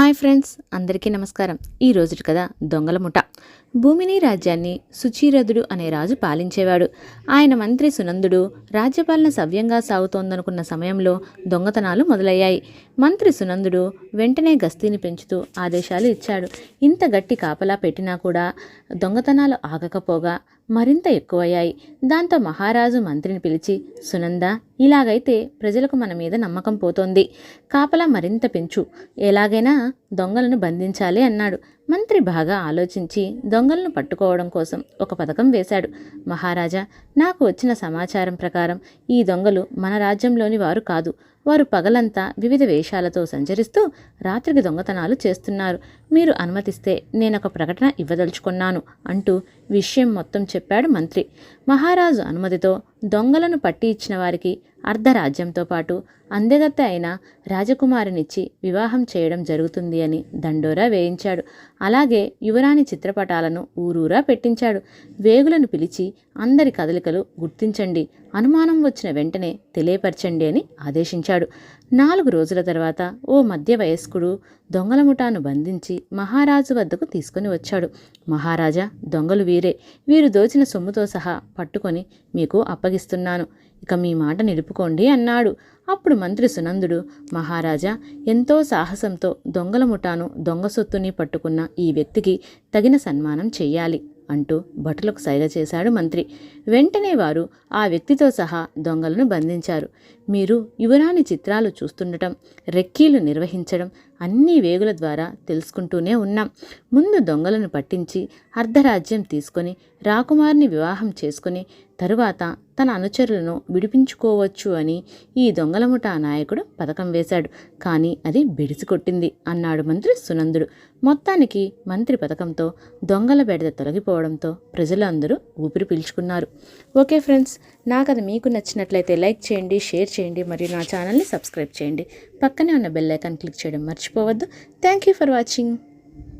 Hi friends అందరికీ నమస్కారం. ఈ రోజుటి కథ దొంగల ముఠ. భూమిని రాజ్యాన్ని సుచీరథుడు అనే రాజు పాలించేవాడు. ఆయన మంత్రి సునందుడు రాజ్యపాలన సవ్యంగా సాగుతోందనుకున్న సమయంలో దొంగతనాలు మొదలయ్యాయి. మంత్రి సునందుడు వెంటనే గస్తీని పెంచుతూ ఆదేశాలు ఇచ్చాడు. ఇంత గట్టి కాపలా పెట్టినా కూడా దొంగతనాలు ఆగకపోగా మరింత ఎక్కువయ్యాయి. దాంతో మహారాజు మంత్రిని పిలిచి సునంద ఇలాగైతే ప్రజలకు మన మీద నమ్మకం పోతోంది. కాపలా మరింత పెంచు. ఎలాగైనా దొంగలను బంధించాలి అన్నాడు. మంత్రి బాగా ఆలోచించి దొంగలను పట్టుకోవడం కోసం ఒక పథకం వేశాడు. మహారాజా నాకు వచ్చిన సమాచారం ప్రకారం ఈ దొంగలు మన రాజ్యంలోని వారు కాదు. వారు పగలంతా వివిధ వేషాలతో సంచరిస్తూ రాత్రికి దొంగతనాలు చేస్తున్నారు. మీరు అనుమతిస్తే నేనొక ప్రకటన ఇవ్వదలుచుకున్నాను అంటూ విషయం మొత్తం చెప్పాడు మంత్రి. మహారాజు అనుమతితో దొంగలను పట్టి ఇచ్చిన వారికి అర్ధరాజ్యంతో పాటు అందెగత్త అయిన రాజకుమారినిచ్చి వివాహం చేయడం జరుగుతుంది అని దండోరా వేయించాడు. అలాగే యువరాణి చిత్రపటాలను ఊరూరా పెట్టించాడు. వేగులను పిలిచి అందరి కదలికలు గుర్తించండి అనుమానం వచ్చిన వెంటనే తెలియపరచండి అని ఆదేశించాడు. నాలుగు రోజుల తర్వాత ఓ మధ్య వయస్కుడు దొంగల ముఠాను బంధించి మహారాజు వద్దకు తీసుకుని వచ్చాడు. మహారాజా దొంగలు వీరే. వీరు దోచిన సొమ్ముతో సహా పట్టుకొని మీకు అప్పగిస్తున్నాను ఇక మీ మాట నిలుపుకోండి అన్నాడు. అప్పుడు మంత్రి సునందుడు మహారాజా ఎంతో సాహసంతో దొంగల ముఠాను దొంగ సొత్తుని పట్టుకున్న ఈ వ్యక్తికి తగిన సన్మానం చెయ్యాలి అంటూ భటులకు సైగ చేశాడు మంత్రి. వెంటనే వారు ఆ వ్యక్తితో సహా దొంగలను బంధించారు. మీరు యువరాణి చిత్రాలు చూస్తుండటం రెక్కీలు నిర్వహించడం అన్ని వేగుల ద్వారా తెలుసుకుంటూనే ఉన్నాం. ముందు దొంగలను పట్టించి అర్ధరాజ్యం తీసుకొని రాకుమారిని వివాహం చేసుకుని తరువాత తన అనుచరులను విడిపించుకోవచ్చు అని ఈ దొంగల ముఠా నాయకుడు పథకం వేశాడు. కానీ అది బెడిసికొట్టింది అన్నాడు మంత్రి సునందుడు. మొత్తానికి మంత్రి పథకంతో దొంగల బెడద తొలగిపోవడంతో ప్రజలందరూ ఊపిరి పీల్చుకున్నారు. ఓకే ఫ్రెండ్స్ నాకు అది మీకు నచ్చినట్లయితే లైక్ చేయండి షేర్ చేయండి మరియు నా ఛానల్ని సబ్స్క్రైబ్ చేయండి. పక్కనే ఉన్న బెల్ ఐకాన్ క్లిక్ చేయడం మర్చిపోవద్దు. Thank you for watching.